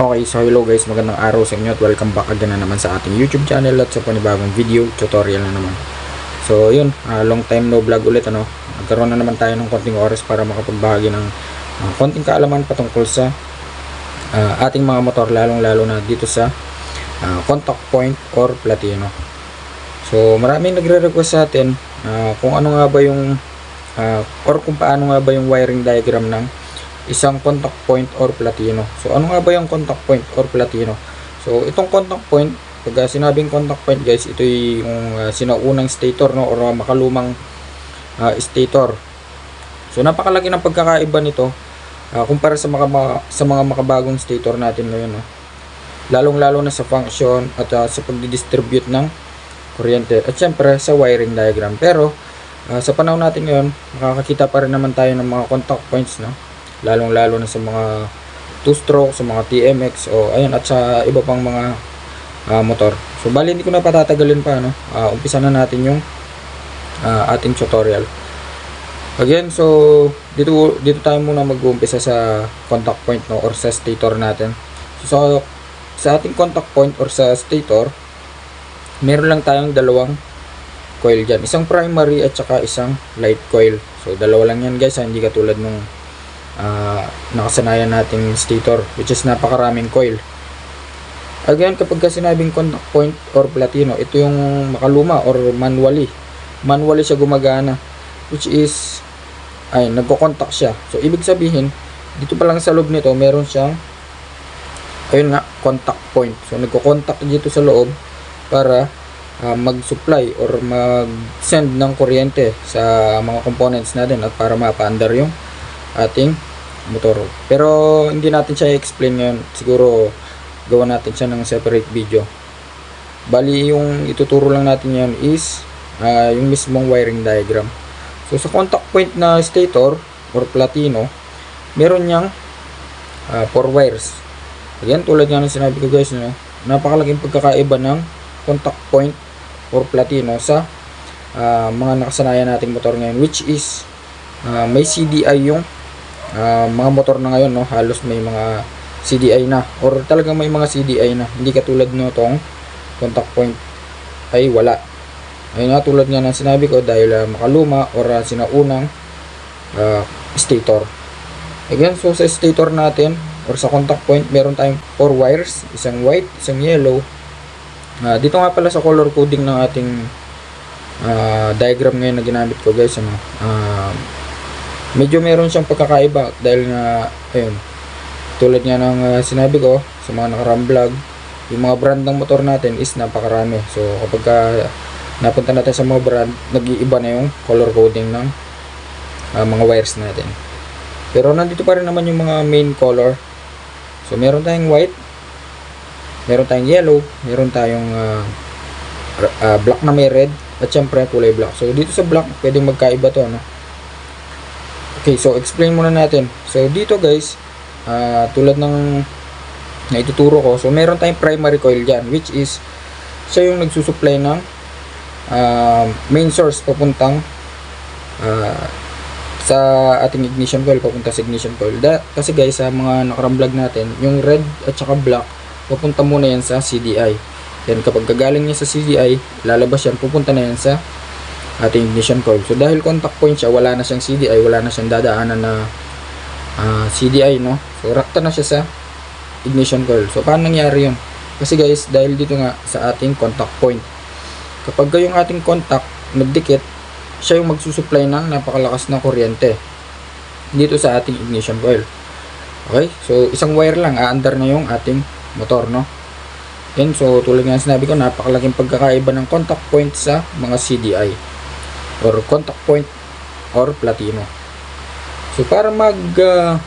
Okay, so hello guys, magandang araw sa inyo at welcome back again na naman sa ating YouTube channel at sa panibagong video tutorial na naman. So yun, ah, long time no vlog ulit ano. Nagkaroon na naman tayo ng konting oras para makapagbahagi ng ah, konting kaalaman patungkol sa ah, ating mga motor lalong lalo na dito sa ah, contact point or platino. So maraming nagre-request sa atin ah, kung ano nga ba yung ah, or kung paano nga ba yung wiring diagram ng isang contact point or platino. So ano nga ba yung contact point or platino? So itong contact point, pag uh, sinabing contact point guys, ito yung uh, sinaunang stator no or uh, makalumang uh, stator. So napakalaki ng pagkakaiba nito uh, kumpara sa mga sa mga makabagong stator natin ngayon no. Lalong-lalo na sa function at uh, sa pagdi-distribute ng kuryente at syempre sa wiring diagram. Pero uh, sa panahon natin ngayon, makakakita pa rin naman tayo ng mga contact points no lalong lalo na sa mga two stroke sa mga TMX o ayun at sa iba pang mga ah, motor. So bali hindi ko na patatagalin pa no? Ah, umpisa na natin yung ah, ating tutorial. Again so dito dito tayo muna mag-uumpisa sa contact point no or sa stator natin. So sa ating contact point or sa stator meron lang tayong dalawang coil dyan. Isang primary at saka isang light coil. So dalawa lang yan guys ha, hindi katulad nung ah, nakasanayan nating stator which is napakaraming coil. Again kapag ka sinabing point or platino ito yung makaluma or manually. Manually siya gumagana which is ay nagko-contact siya. So ibig sabihin dito pa lang sa loob nito meron siyang ayun nga contact point. So nagko-contact dito sa loob para ah, mag-supply or mag-send ng kuryente sa mga components natin at para mapa-under yung ating motor. Pero hindi natin siya i-explain ngayon. Siguro gawa natin siya ng separate video. Bali yung ituturo lang natin yan is ah, yung mismong wiring diagram. So sa contact point na stator or platino, meron niyang 4 wires. Again, tulad nga ng sinabi ko guys, no, napakalaking pagkakaiba ng contact point or platino sa ah, mga nakasanayan nating motor ngayon which is ah, may CDI yung ah, mga motor na ngayon no? Halos may mga CDI na. Or talagang may mga CDI na. Hindi katulad no tong contact point. Ay wala. Ayun nga tulad nga ng sinabi ko dahil ah, makaluma or ah, sinaunang ah, stator. Again so sa stator natin or sa contact point meron tayong 4 wires. Isang white isang yellow. Ah, dito nga pala sa color coding ng ating ah, diagram ngayon na ginamit ko guys ano? Ah, medyo meron siyang pagkakaiba dahil nga ayun tulad nga ng ah, sinabi ko sa mga nakarang vlog yung mga brand ng motor natin is napakarami. So kapag ka napunta natin sa mga brand nag-iiba na yung color coding ng ah, mga wires natin. Pero nandito pa rin naman yung mga main color. So meron tayong white meron tayong yellow meron tayong r- ah, black na may red at syempre kulay black. So dito sa black pwedeng magkaiba to no Okay, so explain muna natin. So dito guys, ah, tulad ng na ituturo ko, so meron tayong primary coil dyan, which is siya yung nagsusupply ng ah, main source papuntang ah, sa ating ignition coil, papunta sa ignition coil. Da, kasi guys, sa mga nakarang vlog natin, yung red at saka black, papunta muna yan sa CDI. Then kapag gagaling niya sa CDI, lalabas yan, pupunta na yan sa ating ignition coil. So dahil contact point siya, wala na siyang CDI, wala na siyang dadaanan na ah, CDI, no? So rakta na siya sa ignition coil. So paano nangyari 'yun? Kasi guys, dahil dito nga sa ating contact point. Kapag yung ating contact nagdikit, siya yung magsusupply ng napakalakas na kuryente dito sa ating ignition coil. Okay? So isang wire lang aandar na yung ating motor, no? Yan, so tulad nga sinabi ko, napakalaking pagkakaiba ng contact point sa mga CDI or contact point or platino. So para mag uh,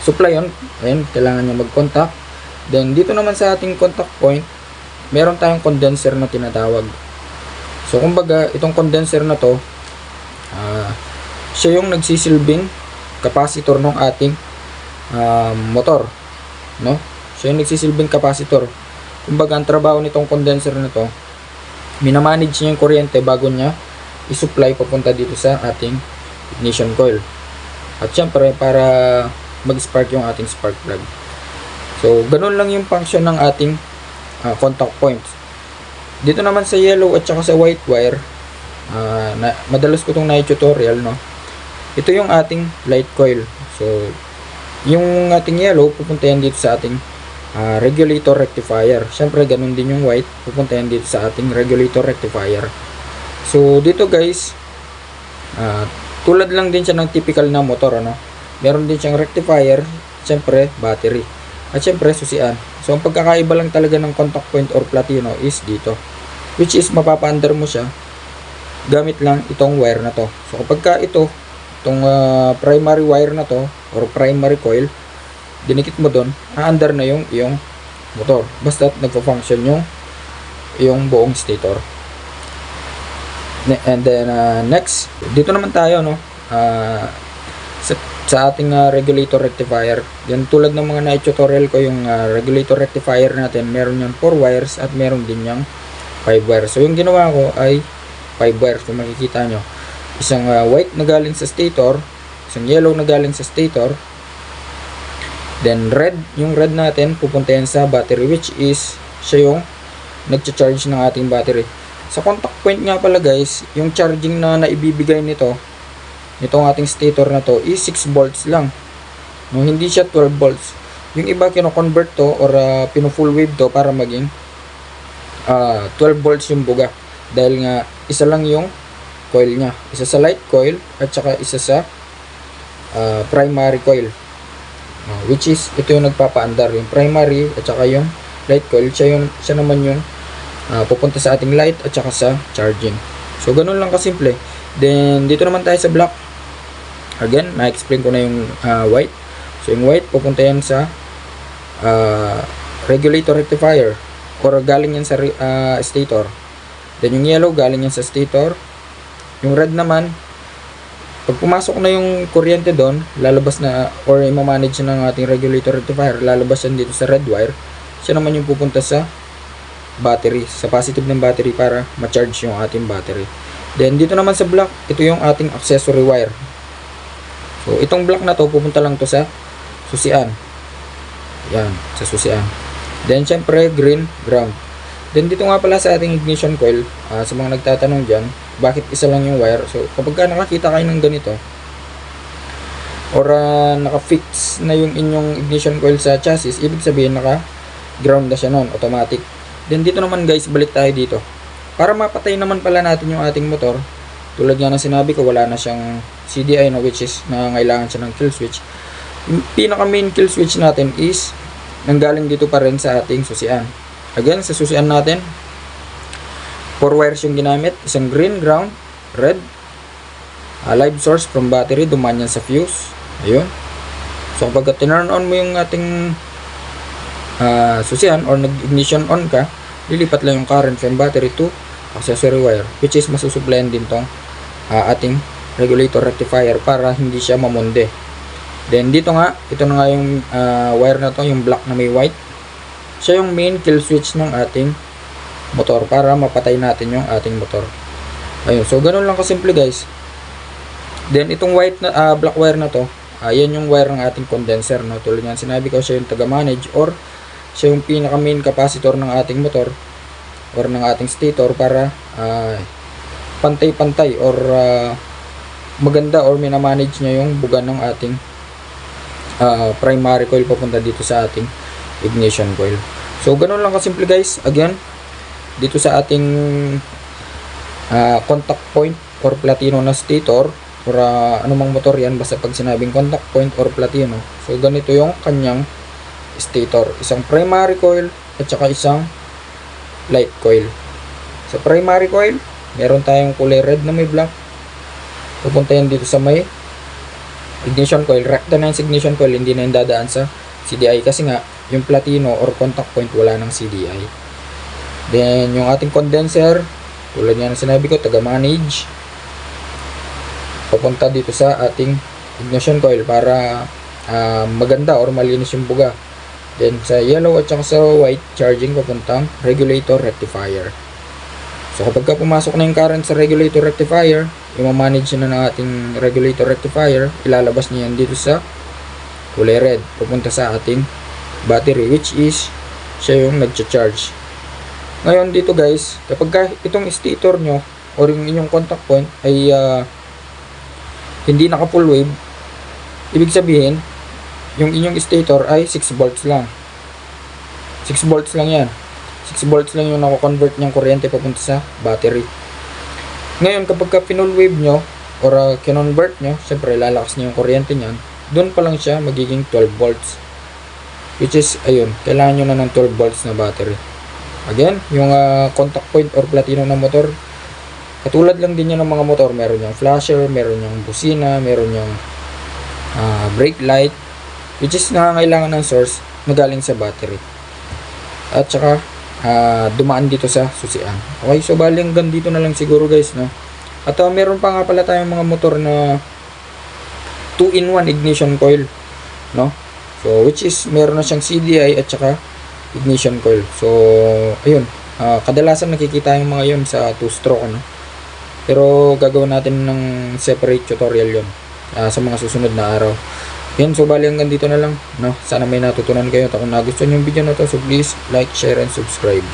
supply yun, ayun, kailangan niya mag-contact. Then dito naman sa ating contact point, meron tayong condenser na tinatawag. So kumbaga, itong condenser na to, ah, siya yung nagsisilbing capacitor ng ating ah, motor, no? Siya yung nagsisilbing capacitor. Kumbaga, ang trabaho nitong condenser na to, minamanage niya yung kuryente bago niya i-supply papunta dito sa ating ignition coil. At syempre, para mag-spark yung ating spark plug. So, ganun lang yung function ng ating ah, contact points. Dito naman sa yellow at saka sa white wire, ah, na, madalas ko itong na-tutorial, no? Ito yung ating light coil. So, yung ating yellow, pupunta yan dito sa ating ah, regulator rectifier. Siyempre, ganun din yung white, pupunta yan dito sa ating regulator rectifier. So, dito guys, ah, tulad lang din siya ng typical na motor, ano? Meron din siyang rectifier, siyempre, battery. At siyempre, susian. So, ang pagkakaiba lang talaga ng contact point or platino is dito. Which is, mapapaandar mo siya gamit lang itong wire na to. So, kapag ka ito, itong ah, primary wire na to, or primary coil, dinikit mo doon, aandar na yung iyong motor. Basta nagpo-function yung yung buong stator. And then uh, next, dito naman tayo no. ah, sa, sa ating ah, regulator rectifier. Yan tulad ng mga na-tutorial ko yung ah, regulator rectifier natin, meron yan 4 wires at meron din yung 5 wires. So yung ginawa ko ay 5 wires kung makikita nyo. Isang ah, white na galing sa stator, isang yellow na galing sa stator, then red, yung red natin pupunta yan sa battery which is siya yung nagcha-charge ng ating battery. Sa contact point nga pala guys, yung charging na naibibigay nito, nitong ating stator na to is 6 volts lang. No, hindi siya 12 volts. Yung iba kino-convert to or uh, pino-full wave to para maging ah, 12 volts yung buga. Dahil nga isa lang yung coil niya. Isa sa light coil at saka isa sa ah, primary coil. Ah, which is ito yung nagpapaandar yung primary at saka yung light coil siya yung siya naman yung ah, pupunta sa ating light at saka sa charging. So ganun lang kasimple. Then dito naman tayo sa black. Again na-explain ko na yung ah, white. So yung white pupunta yan sa ah, regulator rectifier. Or galing yan sa ah, stator. Then yung yellow galing yan sa stator. Yung red naman pag pumasok na yung kuryente doon, lalabas na or i-manage ng ating regulator rectifier, lalabas yan dito sa red wire. Siya naman yung pupunta sa battery, sa positive ng battery para ma-charge yung ating battery. Then dito naman sa black, ito yung ating accessory wire. So itong black na to pupunta lang to sa susian. Yan, sa susian. Then syempre green, ground. Then dito nga pala sa ating ignition coil, ah, sa mga nagtatanong dyan, bakit isa lang yung wire? So kapag ka nakakita kayo ng ganito, or ah, naka-fix na yung inyong ignition coil sa chassis, ibig sabihin naka ground na siya noon, automatic. Then dito naman guys, balik tayo dito. Para mapatay naman pala natin yung ating motor, tulad nga ng sinabi ko, wala na siyang CDI no, which is nangangailangan siya ng kill switch. Yung pinaka main kill switch natin is nanggaling dito pa rin sa ating susian. Again, sa susian natin, 4 wires yung ginamit, isang green, ground, red, a live source from battery, duman yan sa fuse. Ayun. So kapag tinurn on mo yung ating ah, susian or nag-ignition on ka, lilipat lang yung current from battery to accessory wire which is masusuplayan din tong ah, ating regulator rectifier para hindi siya mamunde. Then dito nga, ito na nga yung ah, wire na to, yung black na may white. Siya yung main kill switch ng ating motor para mapatay natin yung ating motor. Ayun, so ganun lang kasimple guys. Then itong white na ah, black wire na to, ayan yung wire ng ating condenser no. Tulad ng sinabi ko siya yung taga-manage or siya yung pinaka main capacitor ng ating motor or ng ating stator para ah, pantay-pantay or ah, maganda or minamanage niya yung buga ng ating ah, primary coil papunta dito sa ating ignition coil. So ganun lang kasimple guys. Again, dito sa ating ah, contact point or platino na stator or ah, anumang motor yan basta pag sinabing contact point or platino. So ganito yung kanyang stator. Isang primary coil at saka isang light coil. Sa primary coil, meron tayong kulay red na may black. Pupunta yan dito sa may ignition coil. Recta na ignition coil, hindi na yung dadaan sa CDI kasi nga yung platino or contact point wala ng CDI. Then yung ating condenser, tulad nga ng sinabi ko, taga-manage. Papunta dito sa ating ignition coil para ah, maganda or malinis yung buga. Then sa yellow at saka sa white, charging papuntang regulator rectifier. So kapag ka pumasok na yung current sa regulator rectifier, i-manage na ng ating regulator rectifier, ilalabas niya yan dito sa kulay red, pupunta sa ating battery which is siya yung nagcha-charge. Ngayon dito guys, kapag ka itong stator nyo or yung inyong contact point ay ah, hindi naka full wave, ibig sabihin, yung inyong stator ay 6 volts lang. 6 volts lang yan. 6 volts lang yung nako-convert niyang kuryente papunta sa battery. Ngayon, kapag ka pinull wave nyo, or uh, kinonvert nyo, syempre lalakas niyo yung kuryente niyan, doon pa lang siya magiging 12 volts. Which is, ayun, kailangan nyo na ng 12 volts na battery. Again, yung ah, contact point or platino ng motor, katulad lang din yan ng mga motor, meron yung flasher, meron yung busina, meron yung ah, brake light, which is nangangailangan ng source na galing sa battery. At saka, ah, dumaan dito sa susian. Okay, so bali hanggang dito na lang siguro guys, no? At ah, meron pa nga pala tayong mga motor na 2-in-1 ignition coil, no? So, which is, meron na siyang CDI at saka ignition coil. So, ayun. ah, kadalasan nakikita yung mga yun sa 2-stroke, ano? Pero, gagawin natin ng separate tutorial yun ah, sa mga susunod na araw. Yan, so bali hanggang dito na lang. No? Sana may natutunan kayo. At kung nagustuhan yung video na to, so please like, share, and subscribe.